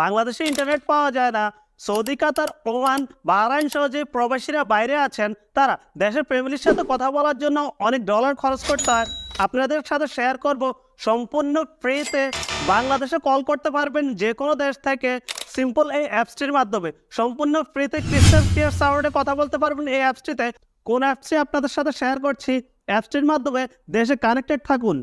বাংলাদেশে ইন্টারনেট পাওয়া যায় না। সৌদি, কাতার, ওমান, বাহরাইন সহ যে প্রবাসীরা বাইরে আছেন, তারা দেশের ফ্যামিলির সাথে কথা বলার জন্য অনেক ডলার খরচ করতে হয়। আপনাদের সাথে শেয়ার করব, সম্পূর্ণ ফ্রিতে বাংলাদেশে কল করতে পারবেন যে কোনো দেশ থেকে। সিম্পল এই অ্যাপসটির মাধ্যমে সম্পূর্ণ ফ্রিতে ক্রিস্টাল ক্লিয়ার সাউন্ডে কথা বলতে পারবেন এই অ্যাপসটিতে কোন অ্যাপসটি আপনাদের সাথে শেয়ার করছি? অ্যাপসটির মাধ্যমে দেশে কানেক্টেড থাকুন।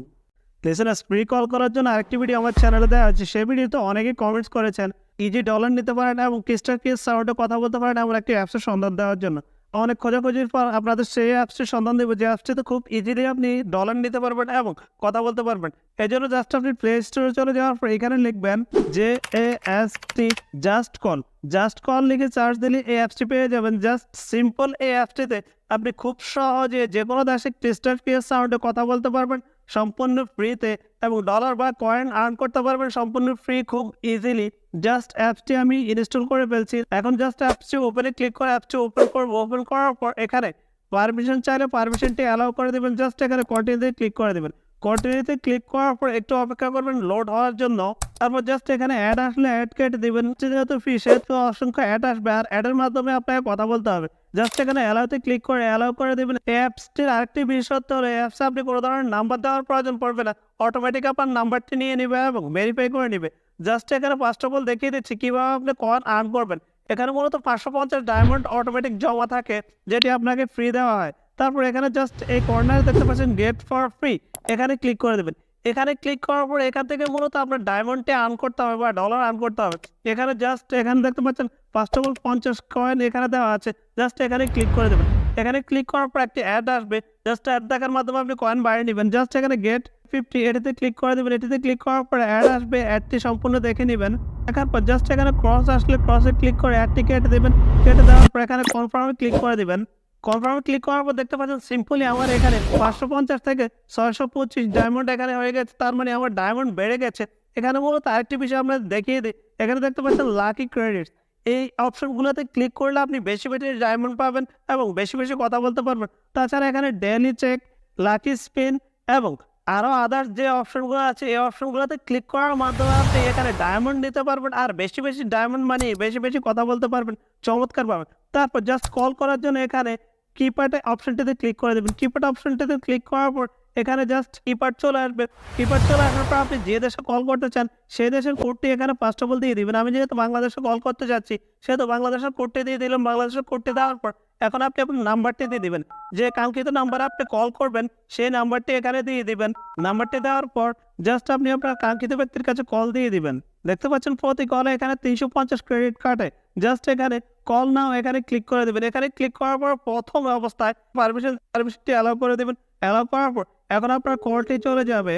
লিসেনার্স ফ্রি কল করার জন্য আরেকটি ভিডিও আমার চ্যানেলে দেওয়া আছে সেই ভিডিওতে অনেকেই কমেন্টস করেছেন ইজি ডলার নিতে পারেন এবং ক্রিস্টাল কেস সাউন্ডে কথা বলতে পারেন এমন একটি অ্যাপসের সন্ধান দেওয়ার জন্য। অনেক খোঁজাখুঁজির পর আপনাদের সেই অ্যাপসটির সন্ধান দেবো, যে অ্যাপসটিতে খুব ইজিলি আপনি ডলার নিতে পারবেন এবং কথা বলতে পারবেন। এই জন্য জাস্ট আপনি প্লে স্টোরে চলে যাওয়ার পর এখানে লিখবেন যে A S T just call just call লিখে চার্জ দিলে এই অ্যাপসটি পেয়ে যাবেন। জাস্ট সিম্পল এই অ্যাপসটিতে আপনি খুব সহজে যে কোনো দেশে ক্রিস্টাল ক্লিয়ার সাউন্ডে কথা বলতে পারবেন। সম্পূর্ণ ফ্রিতে এবং ডলার বা কয়েন আর্ন করতে পারবেন সম্পূর্ণ ফ্রি খুব ইজিলি জাস্ট অ্যাপসটি আমি ইনস্টল করে ফেলছি। এখন জাস্ট অ্যাপসটি ওপেনে ক্লিক করে অ্যাপসটি ওপেন করব। ওপেন করার পর এখানে পারমিশন চাইলে পারমিশনটি অ্যালাউ করে দেবেন। জাস্ট এখানে কন্টিনিউতে ক্লিক করে দেবেন। কন্টিনিউতে ক্লিক করার পর একটু অপেক্ষা করবেন লোড হওয়ার জন্য। তারপর জাস্ট এখানে অ্যাড আসলে অ্যাড কেটে দেবেন। যেহেতু ফি সেহেতু অসংখ্য অ্যাড আসবে। আর অ্যাডের মাধ্যমে আপনাকে কথা বলতে হবে। জাস্ট এখানে অ্যালাউতে ক্লিক করে অ্যালাউ করে দেবেন অ্যাপসটির আরেকটি বিশেষত্ব হলো অ্যাপসে আপনি কোনো ধরনের নাম্বার দেওয়ার প্রয়োজন পড়বে না। অটোমেটিক আপনার নাম্বারটি নিয়ে নেবে এবং ভেরিফাই করে নেবে। জাস্ট এখানে ফার্স্ট অফ অল দেখিয়ে দিচ্ছি কীভাবে আপনি কয়েন আর্ন করবেন। এখানে মূলত পাঁচশো পঞ্চাশ ডায়মন্ড অটোমেটিক জমা থাকে, যেটি আপনাকে ফ্রি দেওয়া হয়। তারপর এখানে জাস্ট এই কর্নারে দেখতে পাচ্ছেন গেট ফর ফ্রি এখানে ক্লিক করে দেবেন। এখানে ক্লিক করার পর এখান থেকে মূলত আপনার ডায়মন্ডটি আর্ন করতে হবে বা ডলার আর্ন করতে হবে। এখানে জাস্ট এখানে দেখতে পাচ্ছেন ফার্স্ট অফ অল পঞ্চাশ কয়েন এখানে দেওয়া আছে। জাস্ট এখানে ক্লিক করে দেবেন। এখানে ক্লিক করার পর একটি অ্যাড আসবে। জাস্ট অ্যাড দেখার মাধ্যমে আপনি কয়েন বাড়িয়ে নেবেন। জাস্ট এখানে গেট ফিফটি এটিতে ক্লিক করে দেবেন। এটিতে ক্লিক করার পর অ্যাড আসবে। অ্যাডটি সম্পূর্ণ দেখে নেবেন। দেখার পর জাস্ট এখানে ক্রস আসলে ক্রসে ক্লিক করে অ্যাডটি কেটে দেবেন। কেটে দেওয়ার পর এখানে কনফার্মে ক্লিক করে দেবেন। কনফার্মে ক্লিক করার পর দেখতে পাচ্ছেন সিম্পলি আমার এখানে পাঁচশো পঞ্চাশ থেকে ছয়শো পঁচিশ ডায়মন্ড এখানে হয়ে গেছে। তার মানে আমার ডায়মন্ড বেড়ে গেছে। এখানে মূলত আরেকটি বিষয় আমরা দেখিয়ে দিই। এখানে দেখতে পাচ্ছেন লাকি ক্রেডিটস এই অপশনগুলোতে ক্লিক করলে আপনি বেশি বেশি ডায়মন্ড পাবেন এবং বেশি বেশি কথা বলতে পারবেন। তাছাড়া এখানে ডেলি চেক লাকি স্পিন এবং আরও আদার্স যে অপশনগুলো আছে, এই অপশনগুলোতে ক্লিক করার মাধ্যমে আপনি এখানে ডায়মন্ড নিতে পারবেন আর বেশি বেশি ডায়মন্ড মানে বেশি বেশি কথা বলতে পারবেন, চমৎকার পাবেন। তারপর জাস্ট কল করার জন্য এখানে কিপ্যাডে অপশনটিতে ক্লিক করে দেবেন। কিপ্যাড অপশনটিতে ক্লিক করার পর এখানে জাস্ট কিপ্যাড চলে আসবে। কিপ্যাড চলে আসার পর আপনি যে দেশে কল করতে চান, সেই দেশের কোডটি এখানে ফার্স্ট অফ অল দিয়ে দিবেন। আমি যেহেতু বাংলাদেশে কল করতে যাচ্ছি, সেহেতু বাংলাদেশের কোডটি দিয়ে দিলাম। বাংলাদেশের কোডটি দেওয়ার পর এখন আপনি আপনার নাম্বারটি দিয়ে দিবেন। যে কাঙ্ক্ষিত নাম্বার আপনি কল করবেন, সেই নাম্বারটি এখানে দিয়ে দিবেন। নাম্বারটি দেওয়ার পর জাস্ট আপনি আপনার কাঙ্ক্ষিত ব্যক্তির কাছে কল দিয়ে দিবেন। দেখতে পাচ্ছেন প্রতি কলে এখানে তিনশো পঞ্চাশ ক্রেডিট কার্ডে জাস্ট এখানে কল নাও এখানে ক্লিক করে দেবেন। এখানে ক্লিক করার পর প্রথম অবস্থায় পারমিশন পারমিশনটি অ্যালাউ করে দেবেন। অ্যালাউ করার পর এখন আপনার কলটি চলে যাবে।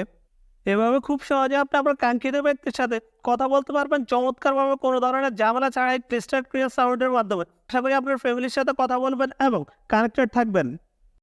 এভাবে খুব সহজে আপনি আপনার কাঙ্ক্ষিত ব্যক্তির সাথে কথা বলতে পারবেন। চমৎকারভাবে কোনো ধরনের ঝামেলা ছাড়াই ক্রিস্টাল ক্লিয়ার সাউন্ডের মাধ্যমে। আশা করি আপনার ফ্যামিলির সাথে কথা বলবেন এবং কানেক্টেড থাকবেন।